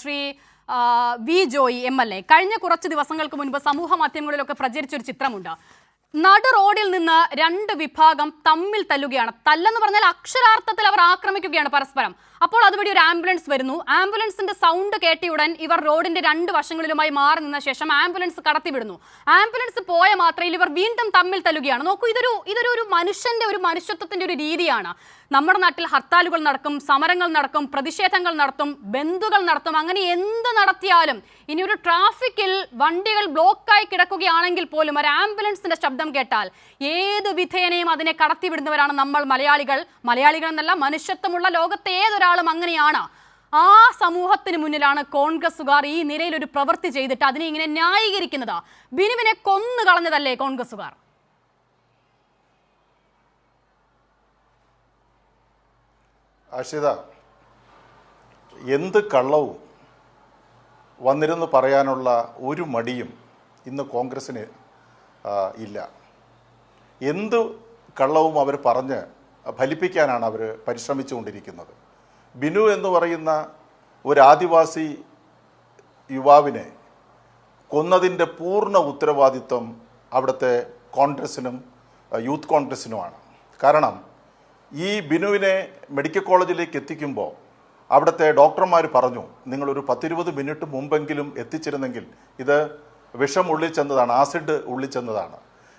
Shri V Joy M L A. കഴിഞ്ഞ കുറച്ച് ദിവസങ്ങൾക്ക് മുൻപ് സമൂഹ മാധ്യമങ്ങളിലൊക്കെ പ്രചരിച്ചൊരു ചിത്രമുണ്ട്. നടു റോഡിൽ നിന്ന് രണ്ട് വിഭാഗം തമ്മിൽ തല്ലുകയാണ്. തല്ലെന്ന് പറഞ്ഞാൽ അക്ഷരാർത്ഥത്തിൽ അവർ ആക്രമിക്കുകയാണ് പരസ്പരം. അപ്പോൾ അതുവഴി ഒരു ആംബുലൻസ് വരുന്നു. ആംബുലൻസിന്റെ സൗണ്ട് കേട്ടിയുടൻ ഇവർ റോഡിന്റെ രണ്ട് വശങ്ങളിലുമായി മാറി നിന്ന ശേഷം ആംബുലൻസ് കടത്തിവിടുന്നു. ആംബുലൻസ് പോയ മാത്രയിൽ ഇവർ വീണ്ടും തമ്മിൽ തല്ലുകയാണ്. നോക്കൂ ഇതൊരു ഇതൊരു ഒരു മനുഷ്യന്റെ ഒരു മനുഷ്യത്വത്തിന്റെ ഒരു രീതിയാണ്. നമ്മുടെ നാട്ടിൽ ഹർത്താലുകൾ നടക്കും സമരങ്ങൾ നടക്കും പ്രതിഷേധങ്ങൾ നടത്തും ബന്ധുകൾ നടത്തും. അങ്ങനെ എന്ത് നടത്തിയാലും ഇനി ഒരു ട്രാഫിക്കിൽ വണ്ടികൾ ബ്ലോക്കായി കിടക്കുകയാണെങ്കിൽ പോലും ഒരു ആംബുലൻസിന്റെ ശബ്ദം കേട്ടാൽ ഏത് വിധേനയും അതിനെ കടത്തിവിടുന്നവരാണ് നമ്മൾ മലയാളികൾ. മലയാളികൾ എന്നല്ല മനുഷ്യത്വമുള്ള ലോകത്തെ ഏതൊരാളും അങ്ങനെയാണ്. ആ സമൂഹത്തിന് മുന്നിലാണ് കോൺഗ്രസുകാർ ഈ നിലയിൽ ഒരു പ്രവൃത്തി ചെയ്തിട്ട് അതിനെ ഇങ്ങനെ ന്യായീകരിക്കുന്നത്. ബിനുവിനെ കൊന്നു കളഞ്ഞതല്ലേ കോൺഗ്രസുകാർ അഷിത എന്ത് കള്ളവും വന്നിരുന്നു പറയാനുള്ള ഒരു മടിയും ഇന്ന് കോൺഗ്രസ്സിന് ഇല്ല. എന്ത് കള്ളവും അവർ പറഞ്ഞ് ഫലിപ്പിക്കാനാണ് അവർ പരിശ്രമിച്ചുകൊണ്ടിരിക്കുന്നത്. ബിനു എന്ന് പറയുന്ന ഒരു ആദിവാസി യുവാവിനെ കൊന്നതിന്റെ പൂർണ ഉത്തരവാദിത്വം അവിടുത്തെ കോൺഗ്രസിനും യൂത്ത് കോൺഗ്രസിനുമാണ്. കാരണം ഈ ബിനുവിനെ മെഡിക്കൽ കോളേജിലേക്ക് എത്തിക്കുമ്പോൾ അവിടുത്തെ ഡോക്ടർമാർ പറഞ്ഞു നിങ്ങളൊരു പത്തിരുപത് മിനിറ്റ് മുമ്പെങ്കിലും എത്തിച്ചിരുന്നെങ്കിൽ ഇത് വിഷം ഉള്ളിൽ ചെന്നതാണ് ആസിഡ് ഉള്ളിൽ ചെന്നതാണ്.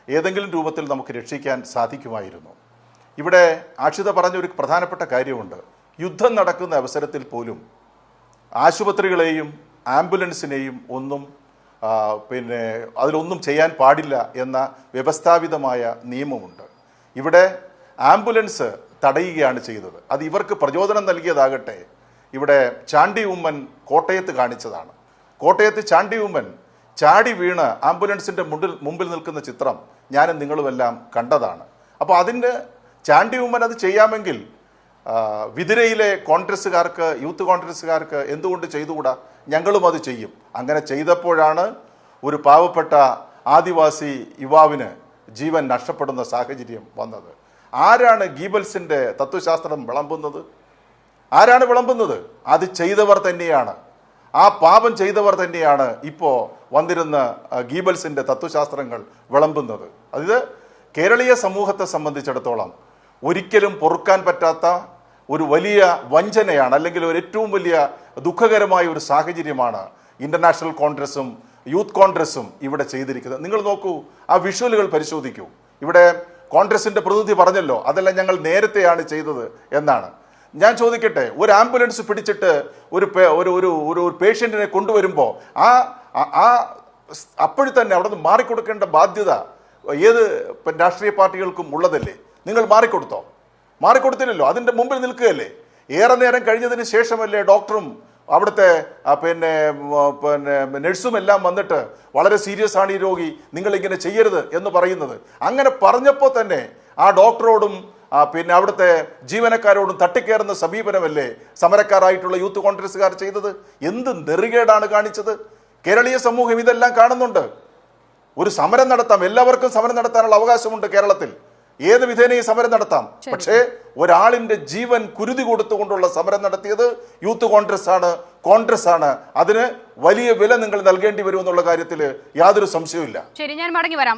ഏതെങ്കിലും രൂപത്തിൽ നമുക്ക് രക്ഷിക്കാൻ സാധിക്കുമായിരുന്നു. ഇവിടെ ആക്ഷിത പറഞ്ഞ ഒരു പ്രധാനപ്പെട്ട കാര്യമുണ്ട്. യുദ്ധം നടക്കുന്ന അവസരത്തിൽ പോലും ആശുപത്രികളെയും ആംബുലൻസിനെയും ഒന്നും പിന്നെ അതിലൊന്നും ചെയ്യാൻ പാടില്ല എന്ന വ്യവസ്ഥാപിതമായ നിയമമുണ്ട്. ഇവിടെ ആംബുലൻസ് തടയുകയാണ് ചെയ്തത്. അത് ഇവർക്ക് പ്രചോദനം നൽകിയതാകട്ടെ ഇവിടെ ചാണ്ടി ഉമ്മൻ കോട്ടയത്ത് കാണിച്ചതാണ്. കോട്ടയത്ത് ചാണ്ടി ഉമ്മൻ ചാടി വീണ് ആംബുലൻസിന്റെ മുമ്പിൽ മുമ്പിൽ നിൽക്കുന്ന ചിത്രം ഞാനും നിങ്ങളുമെല്ലാം കണ്ടതാണ്. അപ്പോൾ അതിന്റെ ചാണ്ടി ഉമ്മൻ അത് ചെയ്യാമെങ്കിൽ വിതുരയിലെ കോൺഗ്രസ്സുകാർക്ക് യൂത്ത് കോൺഗ്രസ്സുകാർക്ക് എന്തുകൊണ്ട് ചെയ്തുകൂടാ? ഞങ്ങളും അത് ചെയ്യും. അങ്ങനെ ചെയ്തപ്പോഴാണ് ഒരു പാവപ്പെട്ട ആദിവാസി യുവാവിന് ജീവൻ നഷ്ടപ്പെടുന്ന സാഹചര്യം വന്നത്. ആരാണ് ഗീബൽസിന്റെ തത്വശാസ്ത്രം വിളമ്പുന്നത്? ആരാണ് വിളമ്പുന്നത്? അത് ചെയ്തവർ തന്നെയാണ്. ആ പാപം ചെയ്തവർ തന്നെയാണ് ഇപ്പോൾ വന്നിരുന്ന ഗീബൽസിന്റെ തത്വശാസ്ത്രങ്ങൾ വിളമ്പുന്നത്. അത് കേരളീയ സമൂഹത്തെ സംബന്ധിച്ചിടത്തോളം ഒരിക്കലും പൊറുക്കാൻ പറ്റാത്ത ഒരു വലിയ വഞ്ചനയാണ് അല്ലെങ്കിൽ ഒരു ഏറ്റവും വലിയ ദുഃഖകരമായ ഒരു സാഹചര്യമാണ് ഇന്റർനാഷണൽ കോൺഗ്രസും യൂത്ത് കോൺഗ്രസും ഇവിടെ ചെയ്തിരിക്കുന്നത്. നിങ്ങൾ നോക്കൂ ആ വിഷ്വലുകൾ പരിശോധിക്കൂ. ഇവിടെ കോൺഗ്രസിന്റെ പ്രതിനിധി പറഞ്ഞല്ലോ അതെല്ലാം ഞങ്ങൾ നേരത്തെയാണ് ചെയ്തത് എന്നാണ്. ഞാൻ ചോദിക്കട്ടെ ഒരു ആംബുലൻസ് പിടിച്ചിട്ട് ഒരു ഒരു ഒരു ഒരു പേഷ്യന്റിനെ കൊണ്ടുവരുമ്പോൾ ആ ആ- അപ്പോഴത്തന്നെ അപ്പോഴും തന്നെ അവിടെ നിന്ന് മാറിക്കൊടുക്കേണ്ട ബാധ്യത ഏത് രാഷ്ട്രീയ പാർട്ടികൾക്കും ഉള്ളതല്ലേ? നിങ്ങൾ മാറിക്കൊടുത്തോ? മാറിക്കൊടുത്തില്ലല്ലോ. അതിന്റെ മുമ്പിൽ നിൽക്കുകയല്ലേ? ഏറെ നേരം കഴിഞ്ഞതിന് ശേഷമല്ലേ ഡോക്ടറും അവിടുത്തെ പിന്നെ പിന്നെ നഴ്സും എല്ലാം വന്നിട്ട് വളരെ സീരിയസ് ആണ് ഈ രോഗി നിങ്ങളിങ്ങനെ ചെയ്യരുത് എന്ന് പറയുന്നത്. അങ്ങനെ പറഞ്ഞപ്പോൾ തന്നെ ആ ഡോക്ടറോടും പിന്നെ അവിടുത്തെ ജീവനക്കാരോടും തട്ടിക്കയറുന്ന സമീപനമല്ലേ സമരക്കാരായിട്ടുള്ള യൂത്ത് കോൺഗ്രസ്സുകാർ ചെയ്തത്? എന്ത് നെറുകേടാണ് കാണിച്ചത്? കേരളീയ സമൂഹം ഇതെല്ലാം കാണുന്നുണ്ട്. ഒരു സമരം നടത്താം. എല്ലാവർക്കും സമരം നടത്താനുള്ള അവകാശമുണ്ട് കേരളത്തിൽ. ഏത് വിധേനയും സമരം നടത്താം? പക്ഷേ ഒരാളിന്റെ ജീവൻ കുരുതി കൊടുത്തുകൊണ്ടുള്ള സമരം നടത്തിയത് യൂത്ത് കോൺഗ്രസ് ആണ് കോൺഗ്രസ് ആണ് അതിന് വലിയ വില നിങ്ങൾ നൽകേണ്ടി വരുമെന്നുള്ള കാര്യത്തിൽ യാതൊരു സംശയവുമില്ല. ശരി ഞാൻ മടങ്ങി വരാം.